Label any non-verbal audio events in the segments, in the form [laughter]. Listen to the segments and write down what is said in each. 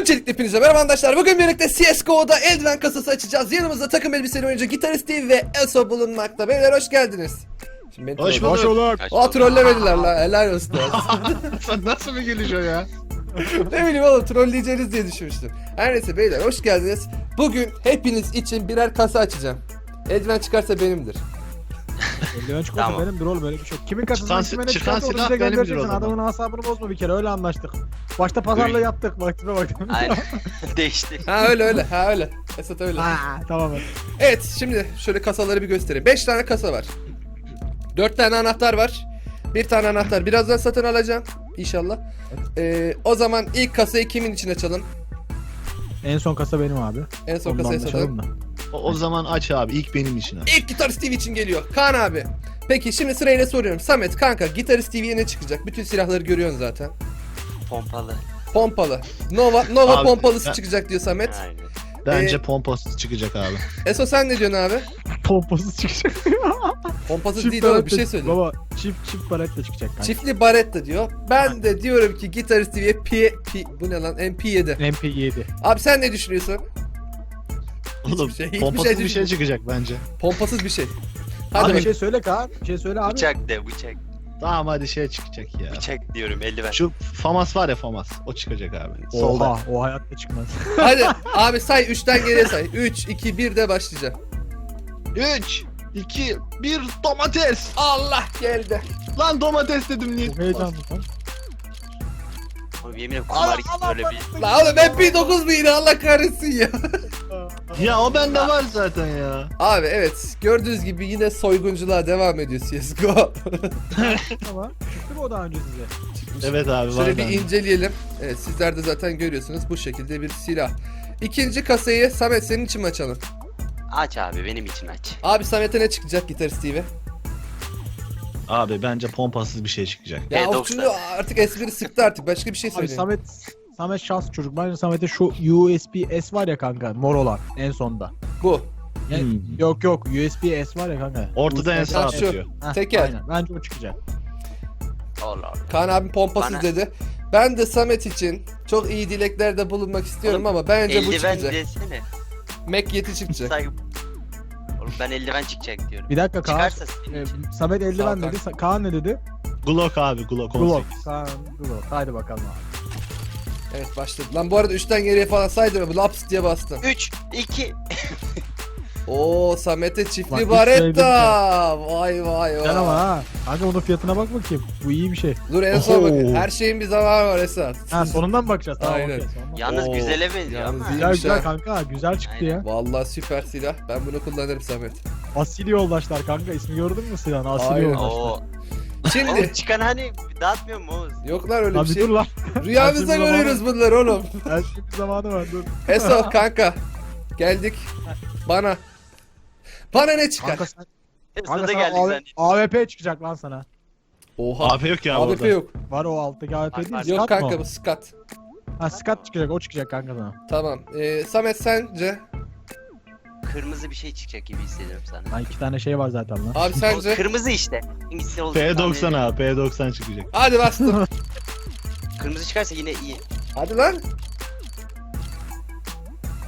Öncelikle hepinize merhaba arkadaşlar. Bugün birlikte CSGO'da eldiven kasası açacağız. Yanımızda takım elbiseli oyuncu Gitarist Steve ve Eso bulunmakta. Beyler hoş geldiniz. Şimdi beni Hoş troll- bulduk. bulduk. Aa trollemediler la. Helal olsun. Sen [laughs] nasıl bir geliş o ya? ne bileyim oğlum trolleyeceğiniz diye düşünmüştüm. Her neyse beyler hoş geldiniz. Bugün hepiniz için birer kasa açacağım. Eldiven çıkarsa benimdir. Çıkmasın Tamam. benim bir oğlum böyle bir şey. yok. Kimin Çıkan- kime ne çıkarsa onu bize göndereceksin. Adamın asabını bozma bir kere öyle anlaştık. Başta pazarlığı yaptık. Bak tipe bak. Aynen. [laughs] Değişti. Ha öyle öyle ha öyle. Esat öyle. Ha, tamam. hadi. Evet şimdi şöyle kasaları bir göstereyim. 5 tane kasa var. 4 tane anahtar var. Bir tane anahtar birazdan satın alacağım. İnşallah. Ee, o zaman ilk kasayı kimin için açalım? En son kasa benim abi. En son Onunla kasayı satalım. da. O, o zaman aç abi ilk benim için aç. İlk Gitarist TV için geliyor. Kaan abi. Peki şimdi sırayla soruyorum. Samet kanka Gitarist TV'ye ne çıkacak? Bütün silahları görüyorsun zaten. Pompalı. Pompalı. Nova Nova Abi, pompalısı ya- çıkacak diyor Samet. Aynen. Bence Ee, pompasız çıkacak abi. Eso sen ne diyorsun abi? Pompası çıkacak. Pompasız değil oğlum bir şey söyle. Baba çift çift baretle çıkacak kanka. Çiftli Baretta diyor. Ben de diyorum ki Gitarist TV'ye P, P bu ne lan MP7. MP7. Abi sen ne düşünüyorsun? Oğlum şey- hiçbir pompasız şey bir şey çıkacak bence. Pompasız bir şey. Hadi Abi bir şey söyle Kaan. Bir şey söyle abi. Bıçak de bıçak. Tamam hadi şey çıkacak ya. Bıçak diyorum eldiven. Şu Famas var ya Famas. O çıkacak abi. Solda. Oha o hayatta çıkmaz. [laughs] Hadi abi say 3'ten geriye say. 3, 2, 1 de başlayacağım. 3, 2, 1 domates. Allah geldi. Lan domates dedim niye? Çok heyecanlı lan. Oğlum yemin ederim kumar gibi böyle bir... La oğlum MP9 mu yine Allah kahretsin ya. Ya o bende var zaten ya. Abi evet gördüğünüz gibi yine soygunculuğa devam ediyor CSGO. [laughs] Ama çıktı mı o daha önce size? Evet abi var Şöyle bir bende. inceleyelim. Evet sizler de zaten görüyorsunuz bu şekilde bir silah. İkinci kasayı Samet senin için mi açalım? Aç abi benim için aç. Abi Samet'e ne çıkacak Gitarist TV? Abi bence pompasız bir şey çıkacak. Ya P90. o şimdi artık espri sıktı artık başka bir şey Abi söyleyeyim. Samet Samet şans çocuk. Bence Samet'e şu USB S var ya kanka mor olan en sonda. Bu. Ya- Hmm. Yok yok USB S var ya kanka. Ortada en sağ atıyor. Heh, Teker. Aynen. Bence o çıkacak. Allah Allah. Kaan abim pompasız Bana- dedi. Ben de Samet için çok iyi dileklerde bulunmak istiyorum ama bence bu eldiven çıkacak. desene. Mac yeti çıkacak. Oğlum ben eldiven çıkacak diyorum. Bir dakika Kaan. Çıkarsa senin e, için. Samet eldiven Sağ ol dedi. Sa- Kaan ne dedi? Glock abi Glock 18. Glock. Kaan Glock. Haydi bakalım abi. Evet başladı. Lan bu arada 3'ten geriye falan saydım. Bu laps diye bastım. 3, 2. Oo Samet'e çiftli Bak, hiç baretta. Vay vay Güzel ama vay. ha. Kanka bunun fiyatına bak bakayım. Bu iyi bir şey. Dur en son Oho. bakın. Her şeyin bir zamanı var Esat. Ha sonundan bakacağız. Tamam, Aynen. okey, sonundan. Yalnız Oo, güzele benziyor yalnız ama. iyi. Güzel güzel kanka. Güzel çıktı Aynen. ya. Vallahi süper silah. Ben bunu kullanırım Samet. Asil yoldaşlar kanka. İsmi gördün mü silahın? Asil Aynen. yoldaşlar. Oo. Şimdi Oğlum çıkan hani dağıtmıyor mu Oğuz? yok lan öyle Abi bir şey. dur lan. Rüyamızda görüyoruz bunları oğlum. Her şeyin bir zamanı var dur. Eso kanka. Geldik. Bana. Bana ne çıkar? Kanka sen, kanka Sırada AW zannettim. AWP çıkacak lan sana. Oha. Abi yok ya AWP orada. yok. Var o alttaki AWP Var, değil. var. Skat Yok mı kanka o? bu skat. Ha Skat çıkacak. O çıkacak kanka sana. Tamam. Ee, Samet sence? Kırmızı bir şey çıkacak gibi hissediyorum sana. Ha iki tane şey var zaten lan. Abi O sence? kırmızı işte. Olduğunu tahmin P90 ediyorum. abi P90 çıkacak. Hadi bastım. [laughs] Kırmızı çıkarsa yine iyi. Hadi lan.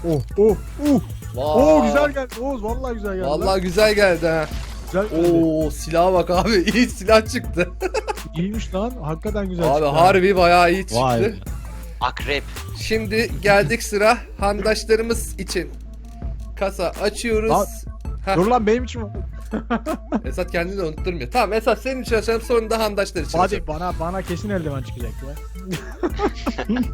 Oh oh oh. Vay. Oo güzel geldi. Oğuz vallahi güzel geldi. Vallahi güzel geldi ha. güzel geldi. Oo silaha bak abi. [laughs] İyi silah çıktı. [laughs] İyiymiş lan. Hakikaten güzel abi çıktı. harbi bayağı iyi çıktı. Vay. Akrep. Şimdi geldik sıra handaşlarımız için. Kasa açıyoruz. Lan- Heh, Dur lan benim için? [laughs] Esat kendini de unutturmuyor. Tamam Esat senin için açalım sonra da handaşlar için Hadi açalım. bana bana kesin eldiven çıkacak ya. [laughs]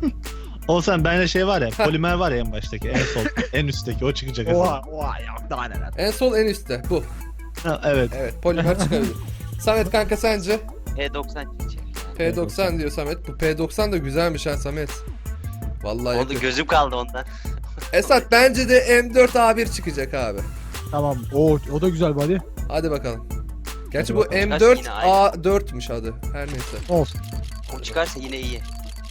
Olsan bende şey var ya polimer var ya en baştaki en sol en üstteki o çıkacak. Oha oha yok daha neler. En sol en üstte bu. Ha, evet. Evet polimer çıkardı. [laughs] Samet kanka sence? P90 çıkacak. P90 diyor Samet. Bu P90 da güzelmiş ha Samet. Vallahi Oldu yakın. gözüm kaldı ondan. Esat bence de M4A1 çıkacak abi. Tamam. O o da güzel buddy. Hadi bakalım. Gerçi bu bakalım. M4A4'müş adı. Her neyse. Olsun. O çıkarsa yine iyi.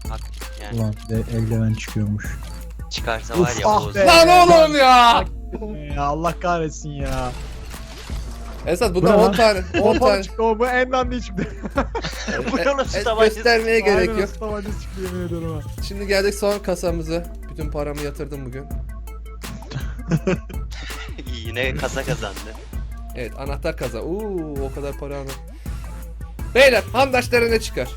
Bak yani Ulan bir de eldiven çıkıyormuş. çıkarsa Uf, var ya ah be. Lan oğlum ya! Ya Allah kahretsin ya. Esat Bu ne 10 lan? tane [laughs] 10 Pompalı tane çıktı o bu en dandiği çıktı. [laughs] Bu ne nasıl e, tabancası? göstermeye gerek Aynen, yok. nasıl tabancası çıktı yemin ediyorum ha. Şimdi geldik son kasamızı. Bütün paramı yatırdım bugün. [laughs] Yine kasa kazandı. Evet anahtar kaza. Uuu o kadar para aldım. Beyler handaşlara ne çıkar?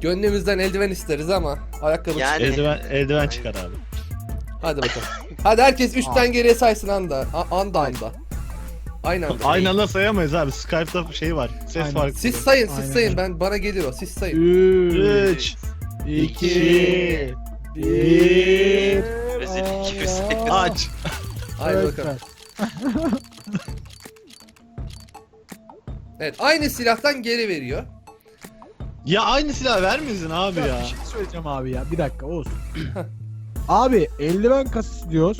Gönlümüzden eldiven isteriz ama ayakkabı Yani- çıkar. Eldiven, eldiven çıkar abi. Hadi bakalım. Hadi herkes 3'ten geriye saysın anda. A- anda anda. Aynen. Aynı anda sayamayız abi. Skype'da şey var. Ses Aynen. var. Siz sayın, siz Aynen. sayın. Ben bana gelir o. Siz sayın. 3, 3 2, 1. Rezillik rezillik. Aç. Haydi bakalım. [laughs] Evet, aynı silahtan geri veriyor. Ya aynı silah vermiyorsun abi ya. Bir şey söyleyeceğim abi ya. Bir dakika Oğuz. [clears throat] abi eldiven kasası diyoruz.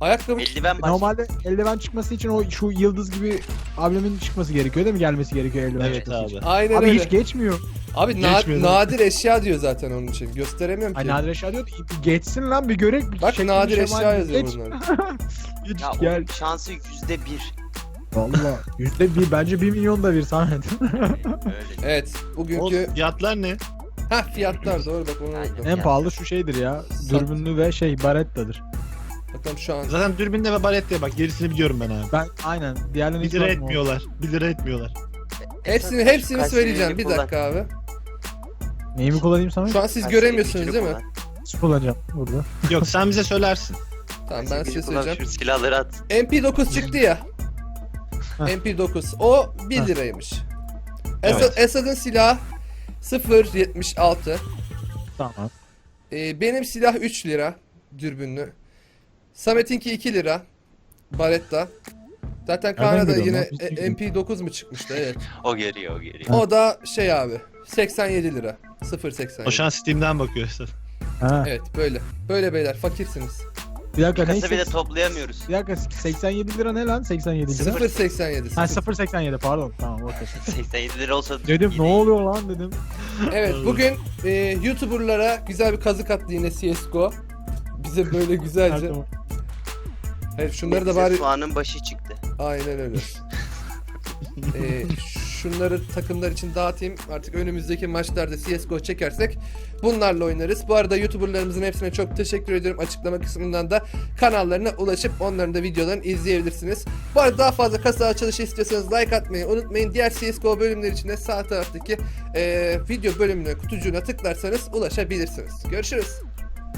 Ayakkabı Eldiven baş. Normalde eldiven çıkması için o şu yıldız gibi ablemin çıkması gerekiyor değil mi? Gelmesi gerekiyor eldiven Evet çıkması için. abi. Aynen Abi öyle. hiç geçmiyor. Abi na- Geçmiyor. nadir eşya diyor zaten onun için. Gösteremiyorum Ay ki. nadir eşya diyor. bir Geçsin lan bir görek. Bir Bak şekil, nadir bir eşya şemal, yazıyor geç, bunlar. Geç, [laughs] Ya gel. onun şansı yüzde bir. Valla yüzde bir bence bir milyon da bir Samet. Öyle. [laughs] Evet, O bugünkü fiyatlar ne? ha fiyatlar doğru bak onu Aynen. en pahalı şu şeydir ya. Dürbünlü ve şey Baretta'dır. Bakalım şu an Zaten dürbünle ve balette bak gerisini biliyorum ben abi. Ben aynen diğerlerini 1 hiç lira bakmam. etmiyorlar. 1 lira etmiyorlar. hepsini hepsini Kaç söyleyeceğim. Bir dakika abi. Neyi mi kullanayım Samet? Şu an siz Kaç göremiyorsunuz değil mi? Nasıl kullanacağım burada? Yok sen bize söylersin. Tamam ben size söyleyeceğim. Şu silahları at. MP9 çıktı ya. Heh. MP9. O 1 Heh. liraymış. Evet. Esad, Esad'ın silahı 0.76. Tamam. Ee, benim silah 3 lira dürbünlü. Samet'inki 2 lira. Baretta. Zaten Kaan'a da görüyorum yine lan? Biz e- çekiyoruz. MP9 mu çıkmıştı evet. [laughs] O geliyor o geliyor. O da şey abi 87 lira. 0.87. O şu an Steam'den bakıyor işte. Ha. Evet böyle. Böyle beyler fakirsiniz. Bir dakika Kasa bile toplayamıyoruz. Bir dakika 87 lira ne lan? 87 lira. 0.87. Ha sıfır. 0.87 pardon. Tamam okey. [laughs] 87 lira olsa Dedim ne oluyor lan dedim. Evet bugün e, YouTuber'lara güzel bir kazık attı yine CSGO. Bize böyle güzelce. Tamam. Evet şunları da bari Soğanın başı çıktı. aynen öyle. [laughs] Ee, şunları takımlar için dağıtayım. Artık önümüzdeki maçlarda CSGO çekersek bunlarla oynarız. Bu arada YouTuber'larımızın hepsine çok teşekkür ediyorum. Açıklama kısmından da kanallarına ulaşıp onların da videolarını izleyebilirsiniz. Bu arada daha fazla kasa açılışı istiyorsanız like atmayı unutmayın. Diğer CSGO bölümleri için de sağ taraftaki e, video bölümüne kutucuğuna tıklarsanız ulaşabilirsiniz. Görüşürüz.